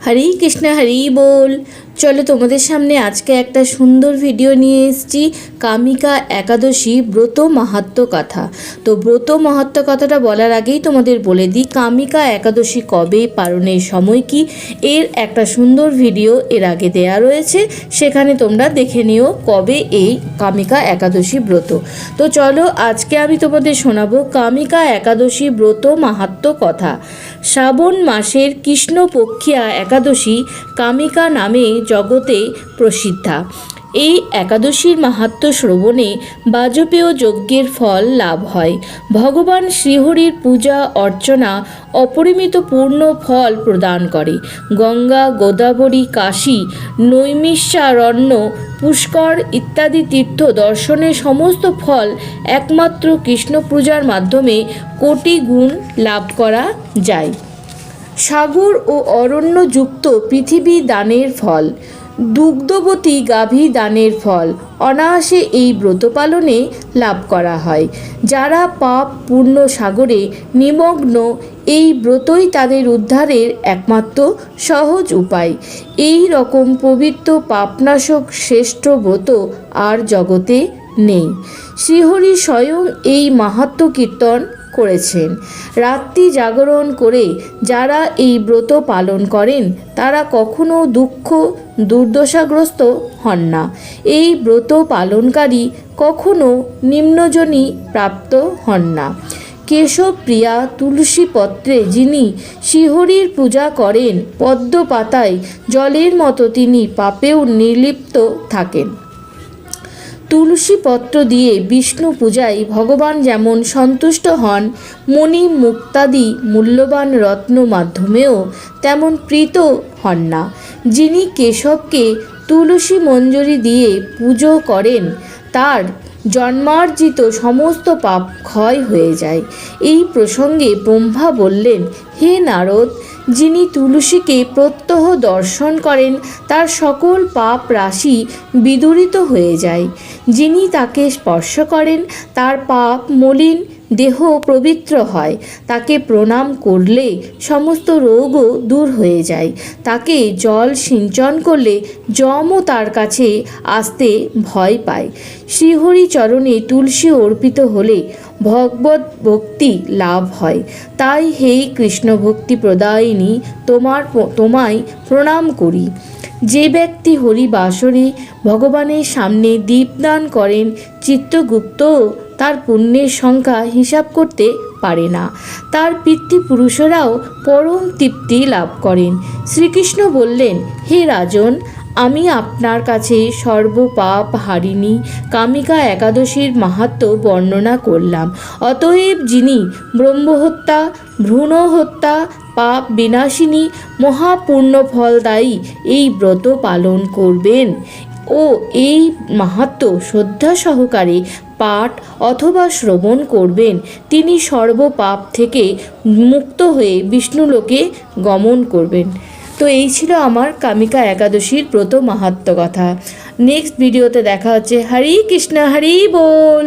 হরি কৃষ্ণ হরি বল চলো তোমাদের সামনে আজকে একটা সুন্দর ভিডিও নিয়ে এসেছি, কামিকা একাদশী ব্রত মাহাত্ম কথা। তো ব্রত মাহাত্ম কথাটা বলার আগেই তোমাদের বলে দিই, কামিকা একাদশী কবে, পালনের সময় কি, এর একটা সুন্দর ভিডিও এর আগে দেয়া রয়েছে, সেখানে তোমরা দেখে নিও কবে এই কামিকা একাদশী ব্রত। তো চলো আজকে আমি তোমাদের শোনাবো কামিকা একাদশী ব্রত মাহাত্ম কথা। শ্রাবণ মাসের কৃষ্ণপক্ষিয়া একাদশী কামিকা নামে জগতে প্রসিদ্ধা। এই একাদশীর মাহাত্ম শ্রবণে বাজপেয় যজ্ঞের ফল লাভ হয়। ভগবান শ্রীহরির পূজা, অর্চনা, অপরিমিত পূর্ণ ফল প্রদান করে। গঙ্গা, গোদাবরী, কাশী, নৈমিষারণ্য, পুষ্কর ইত্যাদি তীর্থ দর্শনের সমস্ত ফল একমাত্র কৃষ্ণ পূজার মাধ্যমে কোটি গুণ লাভ করা যায়। সাগর ও অরণ্যযুক্ত পৃথিবী দানের ফল, দুগ্ধবতী গাভী দানের ফল। অনায়াসে এই ব্রত পালনে লাভ করা হয়। যারা পাপ পূর্ণ সাগরে নিমগ্ন, এই ব্রতই তাদের উদ্ধারের একমাত্র সহজ উপায়। এই রকম পবিত্র পাপনাশক শ্রেষ্ঠ ব্রত আর জগতে নেই। শ্রীহরি স্বয়ং এই মাহাত্ম কীর্তন করেছেন। রাত্রি জাগরণ করে যারা এই ব্রত পালন করেন, তারা কখনো দুঃখ, দুর্দশাগ্রস্ত হন না। এই ব্রত পালনকারী কখনো নিম্নজনী প্রাপ্ত হন না। কেশবপ্রিয়া তুলসী পত্রে যিনি শিহরির পূজা করেন পদ্ম পাতায় জলের মতো তিনি পাপেও নির্লিপ্ত থাকেন। তুলসী পত্র দিয়ে বিষ্ণু পূজায় ভগবান যেমন সন্তুষ্ট হন মণি মুক্তাদি মূল্যবান রত্ন মাধ্যমেও তেমন প্রীত হন না। যিনি কেশবকে তুলসী মঞ্জুরি দিয়ে পুজো করেন, তার জন্মার্জিত সমস্ত পাপ ক্ষয় হয়ে যায়। এই প্রসঙ্গে ব্রহ্মা বললেন হে নারদ, যিনি তুলসীকে প্রত্যহ দর্শন করেন, তার সকল পাপ রাশি বিদূরিত হয়ে যায়। যিনি তাকে স্পর্শ করেন, তার পাপ মলিন দেহ পবিত্র হয়। তাকে প্রণাম করলে সমস্ত রোগও দূর হয়ে যায়। তাকে জল সিঞ্চন করলে যমও তার কাছে আসতে ভয় পায়। শ্রীহরি চরণে তুলসী অর্পিত হলে ভগবত ভক্তি লাভ হয়। তাই হে কৃষ্ণ ভক্তি প্রদায়িনী, তোমার তোমায় প্রণাম করি। যে ব্যক্তি হরি বাসরে ভগবানের সামনে দীপদান করেন, চিত্তগুপ্ত তার পুণ্যের সংখ্যা হিসাব করতে পারে না। তার পিতৃপুরুষরাও পরম তৃপ্তি লাভ করেন। শ্রীকৃষ্ণ বললেন, হে রাজন আমি আপনার কাছে সর্বপাপ হারিণী কামিকা একাদশীর মাহাত্ম বর্ণনা করলাম। অতএব যিনি ব্রহ্মহত্যা ভ্রূণ হত্যা পাপ বিনাশিনী, মহাপূর্ণ ফলদায়ী এই ব্রত পালন করবেন ও এই মাহাত্ম শ্রদ্ধা সহকারে পাঠ অথবা শ্রবণ করবেন, তিনি সর্বপাপ থেকে মুক্ত হয়ে বিষ্ণুলোকে গমন করবেন। তো এই ছিল আমার কামিকা একাদশীর প্রথম মাহাত্ম কথা। নেক্সট ভিডিওতে দেখা হচ্ছে। হরি কৃষ্ণ, হরি বল।